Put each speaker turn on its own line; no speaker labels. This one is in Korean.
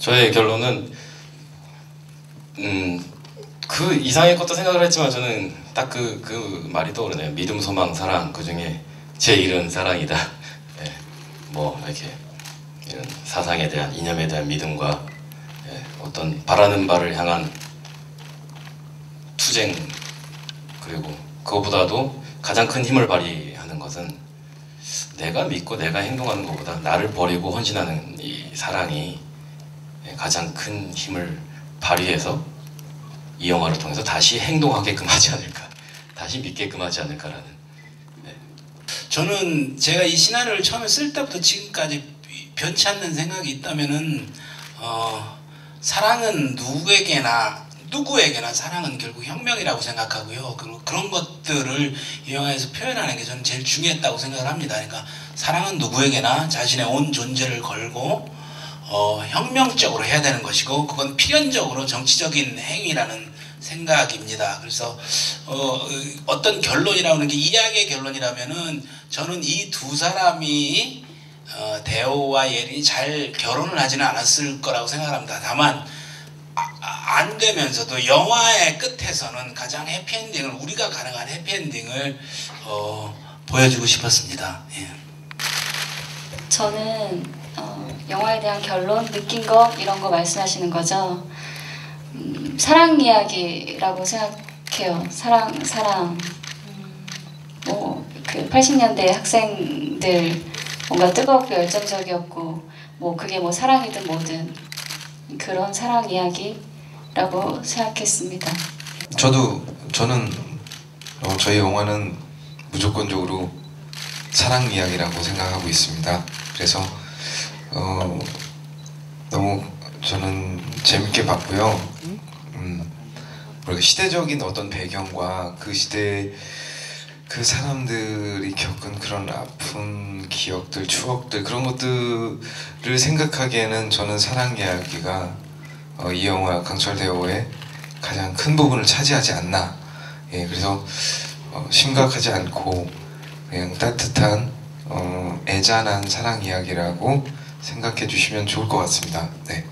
저의 결론은 음, 그 이상의 것도 생각을 했지만 저는 딱 그 그 말이 떠오르네요. 믿음, 소망, 사랑 그 중에 제 일은 사랑이다. 예, 뭐 이렇게 이런 사상에 대한 이념에 대한 믿음과 예, 어떤 바라는 바를 향한 투쟁 그리고 그거보다도 가장 큰 힘을 발휘하는 것은 내가 믿고 내가 행동하는 것보다 나를 버리고 헌신하는 이 사랑이 예, 가장 큰 힘을 발휘해서 이 영화를 통해서 다시 행동하게끔 하지 않을까 다시 믿게끔 하지 않을까라는
저는 제가 이 시나리오를 처음에 쓸 때부터 지금까지 변치 않는 생각이 있다면은 어, 사랑은 누구에게나 누구에게나 사랑은 결국 혁명이라고 생각하고요. 그리고 그런 것들을 이 영화에서 표현하는 게 저는 제일 중요했다고 생각을 합니다. 그러니까 사랑은 누구에게나 자신의 온 존재를 걸고 어, 혁명적으로 해야 되는 것이고 그건 필연적으로 정치적인 행위라는 생각입니다. 그래서 어, 어떤 결론이라는 게 이야기의 결론이라면은 저는 이 두 사람이 어, 대호와 예린이 잘 결혼을 하지는 않았을 거라고 생각합니다. 다만 아, 아, 안 되면서도 영화의 끝에서는 가장 해피엔딩을 우리가 가능한 해피엔딩을 어, 보여주고 싶었습니다. 예.
저는 어, 영화에 대한 결론, 느낀 거 이런 거 말씀하시는 거죠. 음, 사랑 이야기라고 생각해요. 사랑, 사랑. 음, 뭐그 80년대 학생들 뭔가 뜨겁고 열정적이었고 뭐 그게 뭐 사랑이든 뭐든 그런 사랑 이야기라고 생각했습니다.
저도 저는 어, 저희 영화는 무조건적으로 사랑 이야기라고 생각하고 있습니다. 그래서 어, 너무 저는 재밌게 봤고요. 음, 시대적인 어떤 배경과 그 시대 그 사람들이 겪은 그런 아픈 기억들, 추억들 그런 것들을 생각하기에는 저는 사랑 이야기가 어, 이 영화 강철 대호의 가장 큰 부분을 차지하지 않나. 예, 그래서 어, 심각하지 않고 그냥 따뜻한 어, 애잔한 사랑 이야기라고 생각해 주시면 좋을 것 같습니다. 네.